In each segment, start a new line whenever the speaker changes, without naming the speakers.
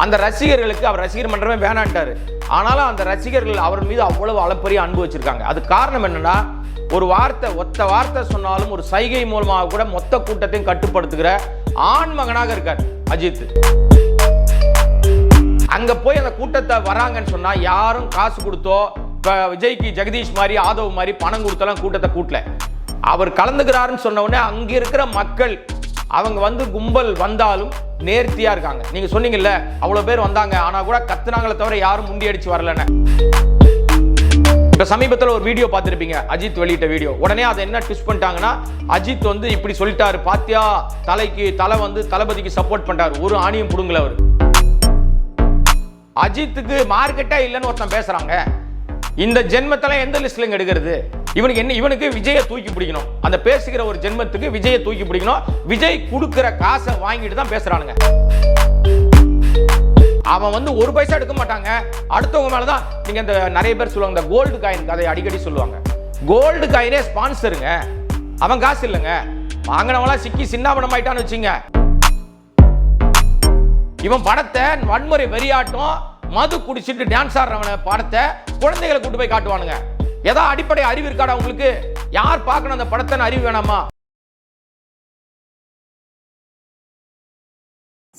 அந்த ரசிகர்களுக்கு அவர் ரசிகர் மன்றமே வேணான்ட்டாரு. ஆனாலும் அந்த ரசிகர்கள் அவர் மீது அவ்வளவு அளப்பரிய அன்பு வச்சிருக்காங்க. அது காரணம் என்னன்னா ஒரு வார்த்தை ஒத்த வார்த்தை சொன்னாலும் ஒரு சைகை மூலமாக கூட மொத்த கூட்டத்தையும் கட்டுப்படுத்துகிற ஆண் மகனாக இருக்கார் அஜித். அங்க போய் அந்த கூட்டத்தை வராங்கன்னு சொன்னா யாரும் காசு கொடுத்தோ விஜய்க்கு ஜெகதீஷ் மாதிரி ஆதவ் மாதிரி பணம் கொடுத்தெல்லாம் கூட்டத்தை கூட்டல. அவர் கலந்துக்கிறாருன்னு சொன்ன உடனே அங்க இருக்கிற மக்கள் அவங்க வந்து கும்பல் வந்தாலும் நேர்த்தியா இருக்காங்க. நீங்க சொன்னீங்கல்ல அவ்வளவு பேர் வந்தாங்க ஆனா கூட கத்துனாங்களே தவிர யாரும் முண்டி அடிச்சு வரலன்னு. இப்ப சமீபத்தில் ஒரு வீடியோ பார்த்துருப்பீங்க அஜித் வெளியிட்ட வீடியோ. உடனே அதை என்ன ட்விஸ்ட் பண்ணிட்டாங்கன்னா அஜித் வந்து இப்படி சொல்லிட்டாரு பாத்தியா தலைக்கு தலை வந்து தளபதிக்கு சப்போர்ட் பண்றாரு ஒரு ஆணியும் பிடுங்கல அவர். அஜித்துக்கு மார்க்கெட்டே இல்லைன்னு ஒருத்தன் பேசுறாங்க. இந்த ஜென்மத்தெல்லாம் எந்த லிஸ்ட்ல எடுக்கிறது? இவனுக்கு என்ன இவனுக்கு விஜயை தூக்கி பிடிக்கணும். அந்த பேசுகிற ஒரு ஜென்மத்துக்கு விஜயை தூக்கி பிடிக்கணும். விஜய் கொடுக்கிற காசை வாங்கிட்டு தான் பேசுறானுங்க. அவன் வந்து ஒரு பைசா எடுக்க மாட்டாங்க. அடுத்தவங்க மேலே தான் நீங்க இந்த நிறைய பேர் சொல்லுவாங்க இந்த கோல்டு காயின் கதை அடிக்கடி சொல்லுவாங்க. கோல்டு காயினே ஸ்பான்சருங்க அவன் காசு இல்லைங்க. வாங்கினவங்களாம் சிக்கி சின்னாபனம் ஆயிட்டான்னு வச்சுங்க. இவன் படத்தை வன்முறை வெறியாட்டம் மது குடிச்சிட்டு டான்ஸ் ஆடுறவன படத்தை குழந்தைகளை கூட்டு போய் காட்டுவானுங்க. ஏதோ அடிப்படை அறிவு இருக்காடா உங்களுக்கு? யார் பார்க்கணும் அந்த படத்தை அறிவு வேணாமா?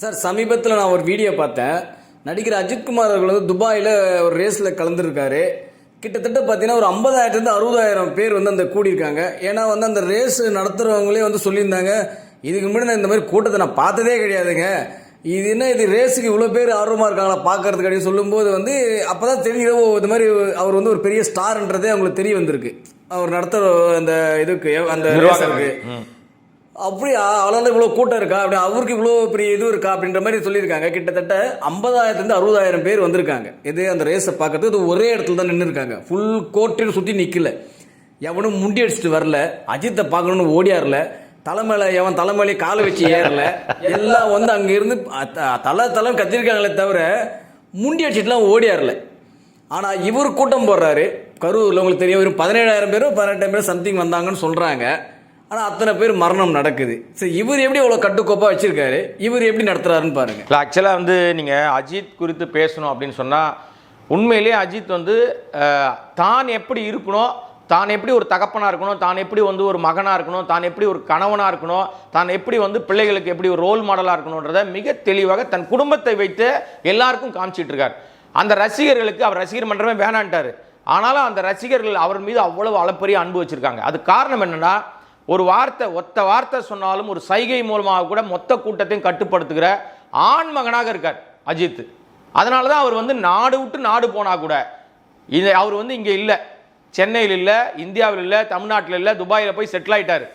சார் சமீபத்தில் நான் ஒரு வீடியோ பார்த்தேன். நடிகர் அஜித்குமார் அவர்கள் வந்து துபாயில் ஒரு ரேஸில் கலந்துருக்காரு. கிட்டத்தட்ட பார்த்தீங்கன்னா ஒரு ஐம்பதாயிரத்துலேருந்து அறுபதாயிரம் பேர் வந்து அந்த கூடியிருக்காங்க. ஏன்னா வந்து அந்த ரேஸ் நடத்துகிறவங்களே வந்து சொல்லியிருந்தாங்க இதுக்கு முன்னாடி நான் இந்த மாதிரி கூட்டத்தை நான் பார்த்ததே கிடையாதுங்க. இது என்ன இது ரேஸுக்கு இவ்வளோ பேர் ஆர்வமாக இருக்காங்களா பார்க்கறதுக்கு அப்படின்னு சொல்லும்போது வந்து அப்போ தான் தெரியுது ஓ இந்த மாதிரி அவர் வந்து ஒரு பெரிய ஸ்டார்ன்றதே அவங்களுக்கு தெரிய வந்திருக்கு. அவர் நடத்துகிற அந்த இதுக்கு அந்த ரேஸருக்கு அப்படியா? அவளால இவ்வளோ கூட்டம் இருக்கா? அப்படி அவருக்கு இவ்வளோ பெரிய இது இருக்கா? அப்படின்ற மாதிரி சொல்லியிருக்காங்க. கிட்டத்தட்ட ஐம்பதாயிரத்துலேருந்து அறுபதாயிரம் பேர் வந்திருக்காங்க. இது அந்த ரேஸை பார்க்கறது இது ஒரே இடத்துல தான் நின்று இருக்காங்க ஃபுல் கோர்ட்டில் சுற்றி நிற்கல எவனும் முண்டி அடிச்சுட்டு வரல. அஜித்தை பார்க்கணும்னு ஓடியாரல. தலைமையில எவன் தலைமையிலே காலை வச்சு ஏறல. எல்லாம் வந்து அங்கேருந்து தலை தலை கத்திருக்காங்களே தவிர முண்டி அடிச்சிட்டுலாம் ஓடியாரல ஆனால் இவர் கூட்டம் போடுறாரு. கரூரில் உங்களுக்கு தெரியும் ஒரு பதினேழாயிரம் பேரும் பதினெட்டாயிரம் பேரும் சம்திங் வந்தாங்கன்னு சொல்கிறாங்க ஆனால் அத்தனை பேர் மரணம் நடக்குது. சரி இவர் எப்படி அவ்வளோ கட்டுக்கோப்பாக வச்சுருக்காரு? இவர் எப்படி நடத்துகிறாருன்னு பாருங்க.
இல்லை ஆக்சுவலாக வந்து நீங்கள் அஜித் குறித்து பேசணும் அப்படின்னு சொன்னால் உண்மையிலேயே அஜித் வந்து தான் எப்படி இருக்கணும் தான் எப்படி ஒரு தகப்பனாக இருக்கணும் தான் எப்படி வந்து ஒரு மகனாக இருக்கணும் தான் எப்படி ஒரு கணவனாக இருக்கணும் தான் எப்படி வந்து பிள்ளைகளுக்கு எப்படி ஒரு ரோல் மாடலாக இருக்கணுன்றத மிக தெளிவாக தன் குடும்பத்தை வைத்து எல்லாருக்கும் காமிச்சிட்டு இருக்கார் அந்த ரசிகர்களுக்கு அவர் ரசிகர் மன்றமே வேணான்ட்டார். ஆனாலும் அந்த ரசிகர்கள் அவர் மீது அவ்வளவு அளப்பரிய அன்பு வச்சுருக்காங்க. அது காரணம் என்னென்னா ஒரு வார்த்தை ஒத்த வார்த்தை சொன்னாலும் ஒரு சைகை மூலமாக கூட மொத்த கூட்டத்தையும் கட்டுப்படுத்துகிற ஆண் மகனாக இருக்கார் அஜித். அதனால தான் அவர் வந்து நாடு விட்டு நாடு போனால் கூட இது அவர் வந்து இங்கே இல்லை. சென்னையில் இல்லை இந்தியாவில் இல்லை தமிழ்நாட்டில் இல்லை துபாயில் போய் செட்டில் ஆகிட்டார்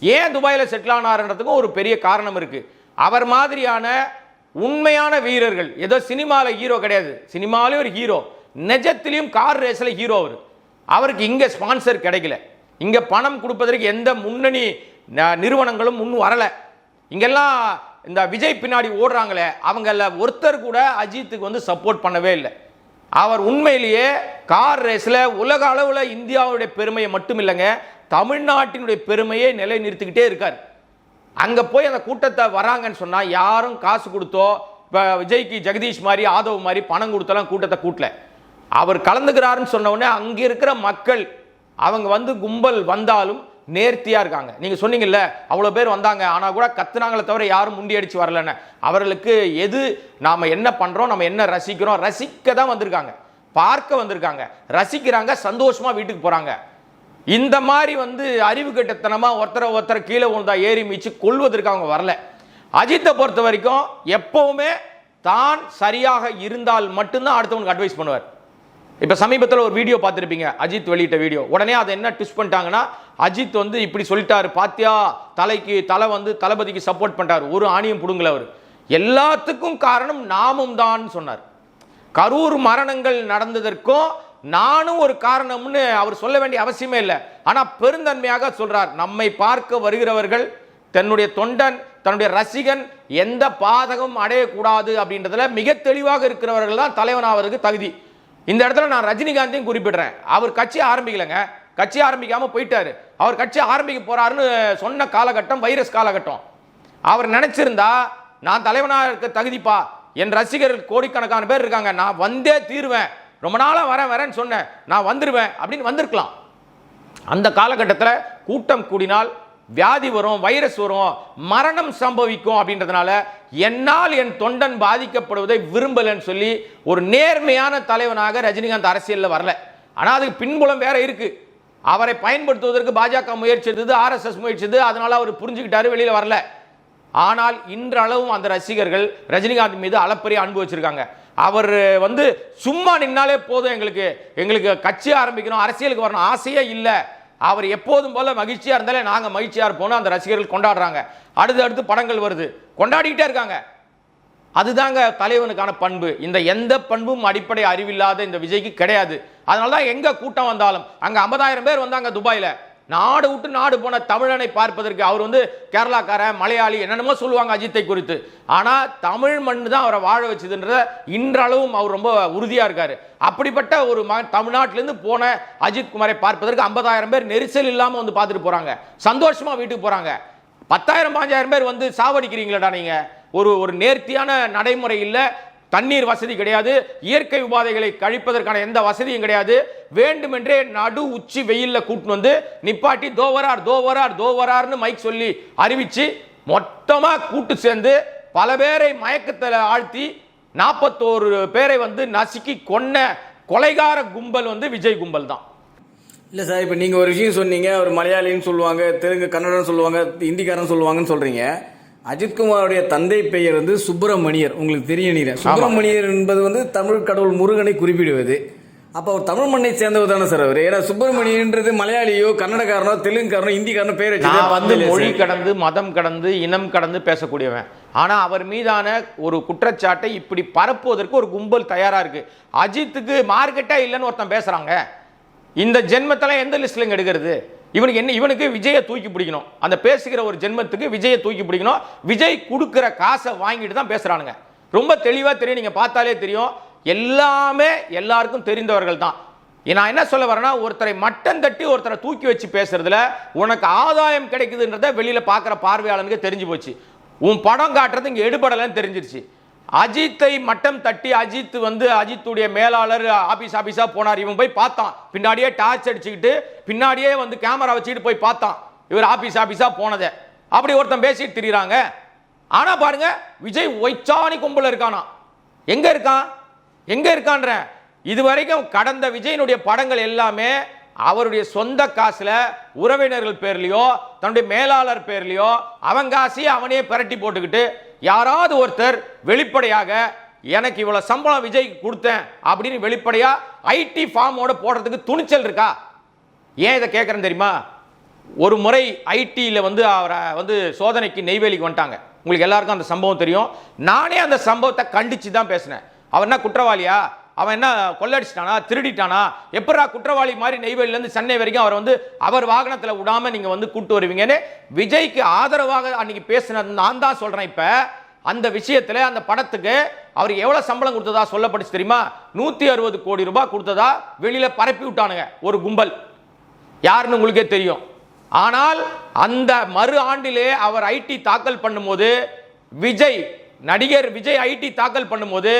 ஏன் துபாயில் செட்டில் ஆனாருன்றதுக்கும் ஒரு பெரிய காரணம் இருக்குது அவர் மாதிரியான உண்மையான வீரர்கள் ஏதோ சினிமாவில் ஹீரோ கிடையாது. சினிமாவிலே ஒரு ஹீரோ நிஜத்திலையும் கார் ரேஸில் ஹீரோ அவர். அவருக்கு இங்கே ஸ்பான்சர் கிடைக்கல. இங்கே பணம் கொடுப்பதற்கு எந்த முன்னணி ந- நிறுவனங்களும் முன் வரலை. இங்கெல்லாம் இந்த விஜய் பின்னாடி ஓடுறாங்களே அவங்கள ஒருத்தர் கூட அஜித்துக்கு வந்து சப்போர்ட் பண்ணவே இல்லை. அவர் உண்மையிலேயே கார் ரேஸில் உலக அளவில் இந்தியாவுடைய பெருமையை மட்டும் இல்லைங்க தமிழ்நாட்டினுடைய பெருமையை நிலைநிறுத்திக்கிட்டே இருக்கார். அங்கே போய் அந்த கூட்டத்தை வராங்கன்னு சொன்னால் யாரும் காசு கொடுத்தோ இப்போ விஜய்க்கு ஜெகதீஷ் மாதிரி ஆதவ் மாதிரி பணம் கொடுத்தலாம் கூட்டத்தை கூட்டல. அவர் கலந்துக்கிறாருன்னு சொன்ன உடனே அங்கே இருக்கிற மக்கள் அவங்க வந்து கும்பல் வந்தாலும் நேர்த்தியாக இருக்காங்க. நீங்கள் சொன்னீங்கல்ல அவ்வளோ பேர் வந்தாங்க ஆனால் கூட கத்துனாங்களே தவிர யாரும் முண்டி அடித்து வரலன்னு. அவர்களுக்கு எது நாம் என்ன பண்ணுறோம் நம்ம என்ன ரசிக்கிறோம் ரசிக்க தான் வந்திருக்காங்க. பார்க்க வந்திருக்காங்க. ரசிக்கிறாங்க சந்தோஷமாக வீட்டுக்கு போகிறாங்க இந்த மாதிரி வந்து அறிவு கட்டத்தனமாக ஒருத்தரை ஒருத்தரை கீழே விழுந்தா ஏறி மீச்சு கொள்வதற்கு அவங்க வரல. அஜித்தை பொறுத்த வரைக்கும் எப்போவுமே தான் சரியாக இருந்தால் மட்டும்தான் அடுத்தவனுக்கு அட்வைஸ் பண்ணுவார். இப்போ சமீபத்தில் ஒரு வீடியோ பார்த்துருப்பீங்க அஜித் வெளியிட்ட வீடியோ. உடனே அதை என்ன ட்விஸ்ட் பண்ணிட்டாங்கன்னா அஜித் வந்து இப்படி சொல்லிட்டாரு பாத்தியா தலைக்கு தலை வந்து தளபதிக்கு சப்போர்ட் பண்ணிட்டார் ஒரு ஆணியம் பிடுங்கல அவர். எல்லாத்துக்கும் காரணம் நாமும் தான் சொன்னார். கரூர் மரணங்கள் நடந்ததற்கும் நானும் ஒரு காரணம்னு அவர் சொல்ல வேண்டிய அவசியமே இல்லை. ஆனால் பெருந்தன்மையாக சொல்றார் நம்மை பார்க்க வருகிறவர்கள் தன்னுடைய தொண்டன் தன்னுடைய ரசிகன் எந்த பாதகம் அடையக்கூடாது அப்படின்றதுல மிக தெளிவாக இருக்கிறவர்கள் தான் தலைவனாவதற்கு தகுதி. இந்த இடத்துல நான் ரஜினிகாந்தையும் குறிப்பிடுறேன். அவர் கட்சி ஆரம்பிக்கலைங்க. கட்சி ஆரம்பிக்காமல் போயிட்டார். அவர் கட்சி ஆரம்பிக்க போகிறாருன்னு சொன்ன காலகட்டம் வைரஸ் காலகட்டம். அவர் நினச்சிருந்தா நான் தலைவனாக இருக்க தகுதிப்பா. என் ரசிகர்கள் கோடிக்கணக்கான பேர் இருக்காங்க. நான் வந்தே தீருவேன். ரொம்ப நாளாக வரேன் வரேன்னு சொன்னேன். நான் வந்துடுவேன் அப்படின்னு வந்திருக்கலாம். அந்த காலகட்டத்தில் கூட்டம் கூடினால் வியாதி வரும் வைரஸ் வரும் மரணம் சம்பவிக்கும் அப்படின்றதுனால என்னால் என் தொண்டன் பாதிக்கப்படுவதை விரும்பலைன்னு சொல்லி ஒரு நேர்மையான தலைவனாக ரஜினிகாந்த் அரசியலில் வரல. ஆனால் அதுக்கு பின்புலம் வேற இருக்கு. அவரை பயன்படுத்துவதற்கு பாஜக முயற்சித்தது ஆர்எஸ்எஸ் முயற்சித்தது அதனால் அவர் புரிஞ்சுக்கிட்டாரு வெளியில் வரல. ஆனால் இன்றளவும் அந்த ரசிகர்கள் ரஜினிகாந்த் மீது அளப்பரிய அன்பு அவர் வந்து சும்மா நின்னாலே போதும் எங்களுக்கு. எங்களுக்கு கட்சி ஆரம்பிக்கணும் அரசியலுக்கு வரணும் ஆசையே இல்லை. அவர் எப்போதும் போல மகிழ்ச்சியாக இருந்தாலே நாங்கள் மகிழ்ச்சியாக இருப்போம்னு அந்த ரசிகர்கள் கொண்டாடுறாங்க. அடுத்து அடுத்து படங்கள் வருது. கொண்டாடிக்கிட்டே இருக்காங்க. அதுதாங்க தலைவனுக்கான பண்பு. இந்த எந்த பண்பும் அடிப்படை அறிவில்லாத இந்த விஜய்க்கு கிடையாது. அதனால தான் எங்கே கூட்டம் வந்தாலும் அங்கே ஐம்பதாயிரம் பேர் வந்தாங்க துபாயில். நாடு விட்டு நாடு போன தமிழனை பார்ப்பதற்கு அவர் வந்து கேரளாக்காரன் மலையாளி என்னென்னமோ சொல்லுவாங்க அஜித்தை குறித்து. ஆனால் தமிழ் மண் தான் அவரை வாழ வச்சதுன்றத இன்றளவும் அவர் ரொம்ப உறுதியாக இருக்கார். அப்படிப்பட்ட ஒரு மகன் தமிழ்நாட்டிலேருந்து போன அஜித் குமாரை பார்ப்பதற்கு 50000 பேர் நெரிசல் இல்லாமல் வந்து பார்த்துட்டு போகிறாங்க சந்தோஷமாக வீட்டுக்கு போகிறாங்க பத்தாயிரம் பாஞ்சாயிரம் பேர் வந்து சாவடிக்கிறீங்களடா நீங்கள் ஒரு ஒரு நேர்த்தியான நடைமுறை இல்லை. தண்ணீர் வசதி கிடையாது. இயற்கை உபாதைகளை கழிப்பதற்கான எந்த வசதியும் கிடையாது. வேண்டுமென்றே நடு உச்சி வெயிலில் கூட்டின்னு வந்து நிப்பாட்டி தோவரார் தோவரார் தோவரார்னு மைக் சொல்லி அறிவித்து மொத்தமாக கூட்டு சேர்ந்து பல பேரை மயக்கத்தில் ஆழ்த்தி நாற்பத்தோரு பேரை வந்து நசுக்கி கொன்ன கொலைகார கும்பல் வந்து விஜய் கும்பல் தான்.
இல்லை சார் இப்போ நீங்கள் ஒரு விஷயம் சொன்னீங்க ஒரு மலையாளின்னு சொல்லுவாங்க தெலுங்கு கன்னடன்னு சொல்லுவாங்க ஹிந்திக்காரன் சொல்லுவாங்கன்னு சொல்கிறீங்க அஜித்குமாருடைய தந்தை பெயர் வந்து சுப்பிரமணியர். உங்களுக்கு தெரியும் நினைக்கிறேன் சுப்பிரமணியர் என்பது வந்து தமிழ் கடவுள் முருகனை குறிப்பிடுவது. அப்போ அவர் தமிழ் மண்ணை சேர்ந்தவர் தானே சார் அவர்? ஏன்னா சுப்பிரமணியன்றது மலையாளியோ கன்னடக்காரனோ தெலுங்குக்காரனோ ஹிந்திக்காரனோ பேர்
நான் வந்து மொழி கடந்து மதம் கடந்து இனம் கடந்து பேசக்கூடியவன். ஆனா அவர் மீதான ஒரு குற்றச்சாட்டை இப்படி பரப்புவதற்கு ஒரு கும்பல் தயாரா இருக்கு. அஜித்துக்கு மார்க்கெட்டே இல்லைன்னு ஒருத்தன் பேசுறாங்க. இந்த ஜென்மத்துல எந்த லிஸ்ட்ல எடுக்கிறது? இவனுக்கு என்ன இவனுக்கு விஜயை தூக்கி பிடிக்கணும். அந்த பேசுகிற ஒரு ஜென்மத்துக்கு விஜயை தூக்கி பிடிக்கணும். விஜய் கொடுக்குற காசை வாங்கிட்டு தான் பேசுகிறானுங்க ரொம்ப தெளிவாக தெரியும் நீங்கள் பார்த்தாலே தெரியும். எல்லாமே எல்லாருக்கும் தெரிந்தவர்கள் தான். நான் என்ன சொல்ல வரேன்னா ஒருத்தரை மட்டம் தட்டி ஒருத்தரை தூக்கி வச்சு பேசுறதுல உனக்கு ஆதாயம் கிடைக்குதுன்றத வெளியில் பார்க்குற பார்வையாளனுக்கு தெரிஞ்சு போச்சு. உன் படம் காட்டுறது இங்கே எடுபடலைன்னு தெரிஞ்சிருச்சு. அஜித்தை மட்டம் தட்டி அஜித் வந்து அஜித்துடைய மேலாளர் ஆபீஸ் ஆபீஸா போனார். இவன் போய் பார்த்தான். பின்னாடியே டார்ச் அடிச்சுக்கிட்டு பின்னாடியே வந்து கேமரா வச்சுக்கிட்டு போய் பார்த்தான். இவர் ஆபீஸ் ஆபீஸா போனதை. அப்படி ஒருத்தன் பேசிட்டு திரியுறாங்க. ஆனா பாருங்க விஜய் ஒய்ச்சாணி கும்பல இருக்கானா எங்க இருக்கான்? எங்க இருக்கான்ற? இது வரைக்கும் கடந்த விஜயனுடைய படங்கள் எல்லாமே அவருடைய சொந்த காசுல உறவினர்கள் பேர்லயோ தன்னுடைய மேலாளர் பேர்லயோ அவன் காசி அவனே பிரட்டி போட்டுக்கிட்டு யாராவது ஒருத்தர் வெளிப்படையாக எனக்கு இவ்வளோ சம்பளம் விஜய்க்கு கொடுத்தேன் அப்படின்னு வெளிப்படையாக ஐடி ஃபார்மோட போடுறதுக்கு துணிச்சல் இருக்கா? ஏன் இதை கேட்குறேன் தெரியுமா? ஒரு முறை ஐடியில் வந்து அவரை வந்து சோதனைக்கு நெய்வேலிக்கு வந்துட்டாங்க. உங்களுக்கு எல்லாருக்கும் அந்த சம்பவம் தெரியும். நானே அந்த சம்பவத்தை கண்டித்து தான் பேசினேன். அவர் என்ன குற்றவாளியா? அவன் என்ன கொள்ளடிச்சிட்டானா திருடிட்டானா? எப்படா குற்றவாளி மாதிரி நெய்வேலியிலேருந்து சென்னை வரைக்கும் அவர் வந்து அவர் வாகனத்தில் விடாமல் நீங்கள் வந்து கூட்டு வருவீங்கன்னு விஜய்க்கு ஆதரவாக அன்றைக்கி பேசினது நான் தான் சொல்கிறேன் இப்போ. அந்த விஷயத்தில் அந்த படத்துக்கு அவர் எவ்வளோ சம்பளம் கொடுத்ததா சொல்லப்பட்டுச்சு தெரியுமா? நூற்றி அறுபது கோடி ரூபாய் கொடுத்ததா வெளியில் பரப்பி விட்டானுங்க ஒரு கும்பல். யாருன்னு உங்களுக்கே தெரியும். ஆனால் அந்த மறு ஆண்டிலே அவர் ஐடி தாக்கல் பண்ணும்போது விஜய் நடிகர் விஜய் ஐடி தாக்கல் பண்ணும்போது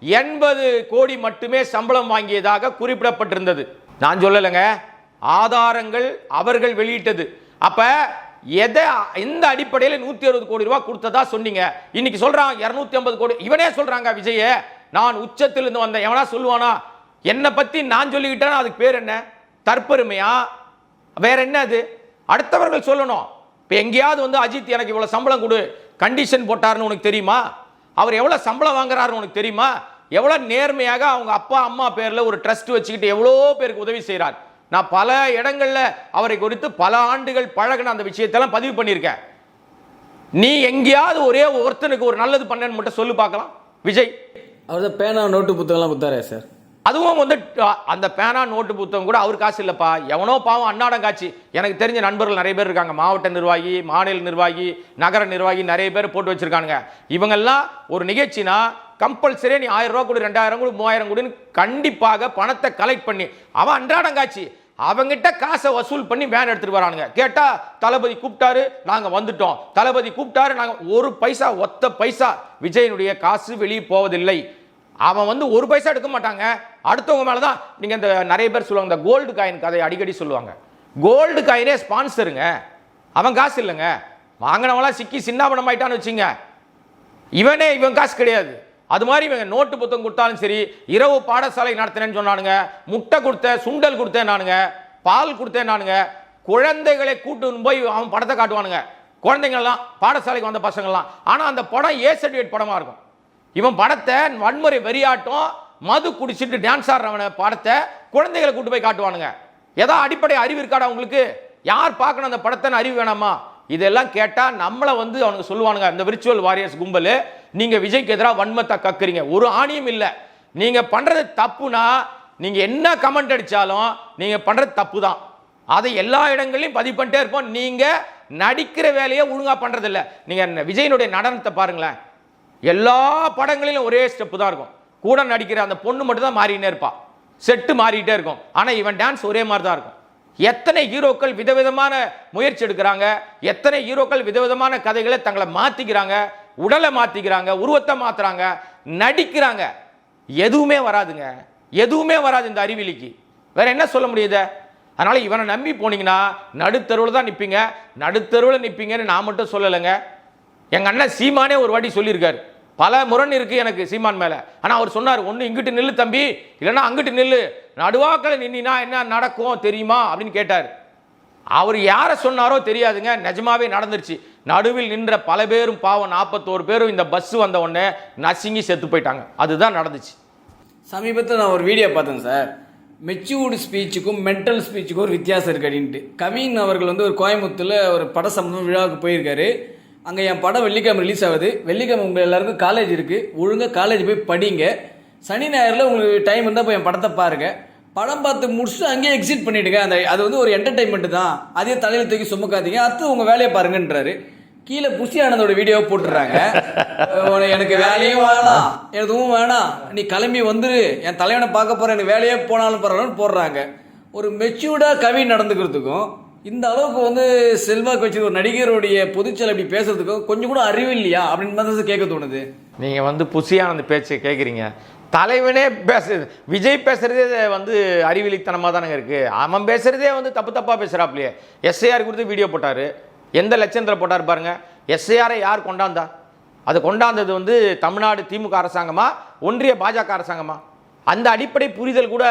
எண்பது கோடி மட்டுமே சம்பளம் வாங்கியதாக குறிப்பிடப்பட்டிருந்தது. நான் சொல்லலைங்க. ஆதாரங்கள் அவர்கள் வெளியிட்டது. அப்ப எதை எந்த அடிப்படையில் நூற்றி அறுபது கோடி ரூபாய் கொடுத்ததா சொன்னீங்க. இன்னைக்கு சொல்றான் இரநூத்தி ஐம்பது கோடி. இவனே சொல்றாங்க விஜய நான் உச்சத்திலிருந்து வந்தேன். எவனா சொல்லுவானா? என்னை பத்தி நான் சொல்லிக்கிட்டேன்னா அதுக்கு பேர் என்ன? தற்பெருமையா? வேற என்ன அது? அடுத்தவர்கள் சொல்லணும். இப்போ எங்கேயாவது வந்து அஜித் எனக்கு இவ்வளோ சம்பளம் கொடு கண்டிஷன் போட்டாருன்னு உனக்கு தெரியுமா? அவர் எவ்வளோ சம்பளம் வாங்குறாரு உனக்கு தெரியுமா? எவ்வளோ நேர்மையாக அவங்க அப்பா அம்மா பேரில் ஒரு ட்ரஸ்ட் வச்சுக்கிட்டு எவ்வளோ பேருக்கு உதவி செய்கிறார் நான் பல இடங்களில் அவரை குறித்து பல ஆண்டுகள் பழகின அந்த விஷயத்தெல்லாம் பதிவு பண்ணியிருக்கேன். நீ எங்கேயாவது ஒரே ஒருத்தனுக்கு ஒரு நல்லது பண்ணேன்னு மட்டும் சொல்லு பார்க்கலாம். விஜய்.
அவர் தான் பேனா நோட்டு புத்தகம்லாம் கொடுத்தாரே சார்.
அதுவும் வந்து அந்த பேனா நோட்டு புத்தகம் கூட அவர் காசு இல்லைப்பா. எவனோ பாவம் அன்னாடம் காட்சி. எனக்கு தெரிஞ்ச நண்பர்கள் நிறைய பேர் இருக்காங்க. மாவட்ட நிர்வாகி மாநில நிர்வாகி நகர நிர்வாகி நிறைய பேர் போட்டு வச்சுருக்கானுங்க. இவங்கெல்லாம் ஒரு நிகழ்ச்சினா கம்பல்சரியாக நீ ஆயிரம் ரூபா கொடு ரெண்டாயிரம் கொடு மூவாயிரம் கொடுன்னு கண்டிப்பாக பணத்தை கலெக்ட் பண்ணி அவன் அன்றாடம் காட்சி. அவங்கிட்ட காசை வசூல் பண்ணி வேன் எடுத்துகிட்டு வரானுங்க. கேட்டால் தளபதி கூப்பிட்டாரு நாங்கள் வந்துட்டோம். தளபதி கூப்பிட்டாரு நாங்கள் ஒரு பைசா ஒத்த பைசா விஜயனுடைய காசு வெளியே போவதில்லை. அவன் வந்து ஒரு பைசா எடுக்க மாட்டாங்க. அடுத்தவங்க மேலே தான் நீங்கள் இந்த நிறைய பேர் சொல்லுவாங்க இந்த கோல்டு காயின் கதை அடிக்கடி சொல்லுவாங்க. கோல்டு காயினே ஸ்பான்சருங்க அவன் காசு இல்லைங்க. வாங்கினவங்களாம் சிக்கி சின்னாபனம் ஆயிட்டான்னு வச்சுங்க. இவனே இவன் காசு கிடையாது. அது மாதிரி இவங்க நோட்டு புத்தகம் கொடுத்தாலும் சரி இரவு பாடசாலை நடத்தினேன்னு சொன்னானுங்க. முட்டை கொடுத்தேன் சுண்டல் கொடுத்தேன் நானுங்க. பால் கொடுத்தேன் நானுங்க. குழந்தைகளை கூட்டு போய் அவன் படத்தை காட்டுவானுங்க. குழந்தைங்கள்லாம் பாடசாலைக்கு வந்த பசங்கள்லாம். ஆனால் அந்த படம் ஏ சர்டிஃபிகேட் படமாக இருக்கும். இவன் படத்தை வன்முறை வெறியாட்டம் மது குடிச்சிட்டு டான்ஸ் ஆடுறவன படத்தை குழந்தைகளை கூட்டு போய் காட்டுவானுங்க. ஏதோ அடிப்படை அறிவு இருக்காடா உங்களுக்கு? யார் பார்க்கணும் அந்த படத்தை அறிவு வேணாமா? இதெல்லாம் கேட்டால் நம்மளை வந்து அவனுக்கு சொல்லுவானுங்க இந்த விர்ச்சுவல் வாரியர்ஸ் கும்பல் நீங்கள் விஜய்க்கு எதிராக வன்மத்தை கக்குறீங்க. ஒரு ஆணியும் இல்லை. நீங்கள் பண்ணுறது தப்புனா நீங்கள் என்ன கமெண்ட் அடித்தாலும் நீங்கள் பண்ணுறது தப்பு தான் அதை எல்லா இடங்களையும் பதிவு பண்ணிட்டே இருப்போம். நீங்கள் நடிக்கிற வேலையை ஒழுங்காக பண்ணுறதில்ல நீங்கள் விஜயனுடைய நடனத்தை பாருங்களேன். எல்லா படங்களிலும் ஒரே ஸ்டெப்பு தான் இருக்கும். கூட நடிக்கிற அந்த பொண்ணு மட்டும் தான் மாறினே இருப்பாள் செட்டு மாறிட்டே இருக்கும். ஆனால் இவன் டான்ஸ் ஒரே மாதிரி தான் இருக்கும். எத்தனை ஹீரோக்கள் விதவிதமான முயற்சி எடுக்கிறாங்க. எத்தனை ஹீரோக்கள் விதவிதமான கதைகளை தங்களை மாற்றிக்கிறாங்க உடலை மாற்றிக்கிறாங்க உருவத்தை மாற்றுறாங்க நடிக்கிறாங்க. எதுவுமே வராதுங்க. எதுவுமே வராது இந்த அறிவிலிக்கு. வேற என்ன சொல்ல முடியுது? அதனால் இவனை நம்பி போனீங்கன்னா நடுத்தருவில் தான் நிற்பீங்க நடுத்தருவில் நிற்பீங்கன்னு நான் மட்டும் சொல்லலைங்க. எங்கள் அண்ணன் சீமானே ஒரு வாட்டி சொல்லியிருக்காரு. பல முரண் இருக்குது எனக்கு சீமான் மேலே. ஆனால் அவர் சொன்னார் ஒன்று இங்கிட்டு நில்லு தம்பி. இல்லைன்னா அங்கிட்டு நில்லு. நடுவாக்கில் நின்னா என்ன நடக்கும் தெரியுமா? அப்படின்னு கேட்டார். அவர் யாரை சொன்னாரோ தெரியாதுங்க. நிஜமாவே நடந்துருச்சு. நடுவில் நின்ற பல பேரும் பாவம் நாற்பத்தோரு பேரும் இந்த பஸ் வந்த உடனே நசுங்கி செத்து போயிட்டாங்க. அதுதான் நடந்துச்சு.
சமீபத்தில் நான் ஒரு வீடியோ பார்த்தேன் சார். மெச்சூர்டு ஸ்பீச்சுக்கும் மென்டல் ஸ்பீச்சுக்கும் ஒரு வித்தியாசம் இருக்கு அப்படின்ட்டு. கவின் அவர்கள் வந்து ஒரு கோயம்புத்தூரில் ஒரு பட சம்பந்தம் விழாவுக்கு போயிருக்காரு. அங்கே என் படம் வெள்ளிக்கிழமை ரிலீஸ் ஆகுது. வெள்ளிக்கிழமை உங்கள் எல்லாருக்கும் காலேஜ் இருக்குது ஒழுங்காக காலேஜ் போய் படிங்க. சனி ஞாயிறில் உங்களுக்கு டைம் இருந்தால் போய் என் படத்தை பாருங்க. படம் பார்த்து முடிச்சுட்டு அங்கேயே எக்ஸிட் பண்ணிவிடுங்க அந்த அது வந்து ஒரு என்டர்டைன்மெண்ட் தான். அதே தலையில் தூக்கி சுமக்காதீங்க. அடுத்து உங்கள் வேலையை பாருங்கன்றாரு. கீழே புஷி ஆனந்தோட வீடியோ போட்டுடுறாங்க. உனக்கு எனக்கு வேலையும் வேணாம். எதுவும் வேணாம். நீ கிளம்பி வந்துரு. என் தலைவனை பார்க்க போற எனக்கு வேலையே போனாலும் பரவாயில்லன்னு போடுறாங்க. ஒரு மெச்சூர்டா கவி நடந்துக்கிறதுக்கும் இந்த அளவுக்கு வந்து செல்வாக்கு வச்சு ஒரு நடிகருடைய பொதுச்சல் இப்படி பேசுறதுக்கும் கொஞ்சம் கூட அறிவு இல்லையா? அப்படின்னு தான் கேட்க தோணுது.
நீங்க வந்து புசியான பேச்சை கேட்குறீங்க தலைவனே பேச விஜய் பேசுறதே வந்து அறிவிலித்தனமாக தானங்க இருக்கு. அவன் பேசுறதே வந்து தப்பு தப்பாக பேசுறாப்லையே. எஸ்ஐஆர் கொடுத்து வீடியோ போட்டார். எந்த லட்சத்தில் போட்டார் பாருங்க. எஸ்ஐஆரை யார் கொண்டாந்தா? அது கொண்டாந்தது வந்து தமிழ்நாடு திமுக அரசாங்கமா? ஒன்றிய பாஜக அரசாங்கமா? அந்த அடிப்படை புரிதல் கூட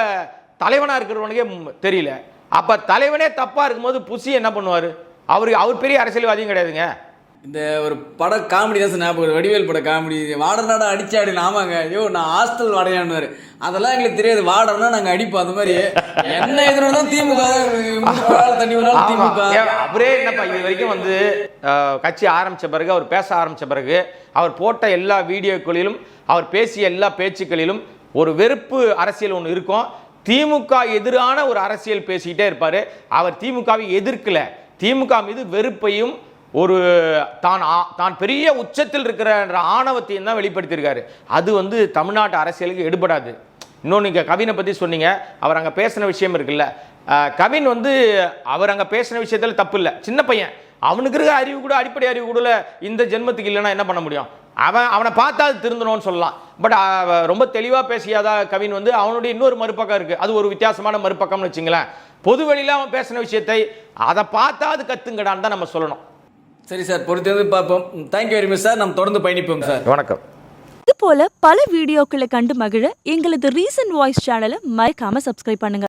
தலைவனாக இருக்கிறவனுக்கே தெரியல. அப்போ தலைவனே தப்பாக இருக்கும்போது புசி என்ன பண்ணுவார்? அவருக்கு அவர் பெரிய அரசியல்வாதியும் கிடையாதுங்க.
இந்த ஒரு பட காமெடி தான் ஞாபகம். வடிவேல் பட காமெடி. வாடனாடா அடிச்சாடி ஆமாங்க. ஐயோ நான் ஹாஸ்டல் வாடையான்னு அதெல்லாம் எங்களுக்கு தெரியாது. வாடனா நாங்க அடிப்போம். அந்த மாதிரி. என்ன எதிராக திமுக தண்ணி. திமுக.
அவரே என்னப்பா இது வரைக்கும் வந்து கட்சி ஆரம்பிச்ச பிறகு அவர் பேச ஆரம்பிச்ச பிறகு அவர் போட்ட எல்லா வீடியோக்களிலும் அவர் பேசிய எல்லா பேச்சுக்களிலும் ஒரு வெறுப்பு அரசியல் ஒன்று இருக்கும். திமுக எதிரான ஒரு அரசியல் பேசிக்கிட்டே இருப்பார். அவர் திமுகவை எதிர்க்கல. திமுக மீது வெறுப்பையும் ஒரு தான் ஆ- தான் பெரிய உச்சத்தில் இருக்கிற ஆணவத்தையும் தான் வெளிப்படுத்தியிருக்காரு. அது வந்து தமிழ்நாட்டு அரசியலுக்கு எடுபடாது. இன்னொன்று நீங்கள் கவினை பற்றி சொன்னீங்க. அவர் அங்கே பேசின விஷயம் இருக்குல்ல. கவின் வந்து அவர் அங்கே பேசின விஷயத்தில் தப்பு இல்லை. சின்ன பையன். அவனுக்கு இருக்க அறிவு கூட அடிப்படை அறிவு கூட இந்த ஜென்மத்துக்கு இல்லைன்னா என்ன பண்ண முடியும்? அவன் அவனை பார்த்தா அது திருந்தணும்னு சொல்லலாம். பட் ரொம்ப தெளிவாக பேசியாதா கவின் வந்து அவனுடைய இன்னொரு மறுபக்கம் இருக்குது அது ஒரு வித்தியாசமான மறுபக்கம்னு வச்சுங்களேன். பொது வெளியில் அவன் பேசின விஷயத்தை அதை பார்த்தா அது கத்துங்கடான்னு தான் நம்ம சொல்லணும்.
சரி சார் பொறுத்திருந்து பார்ப்போம். தேங்க்யூ வெரி மச் சார் நம்ம தொடர்ந்து பயணிப்போம் சார்
வணக்கம்.
இது போல பல வீடியோக்களை கண்டு மகிழ எங்களது ரீசன்ட் வாய்ஸ் சேனலை மறக்காம சப்ஸ்கிரைப் பண்ணுங்க.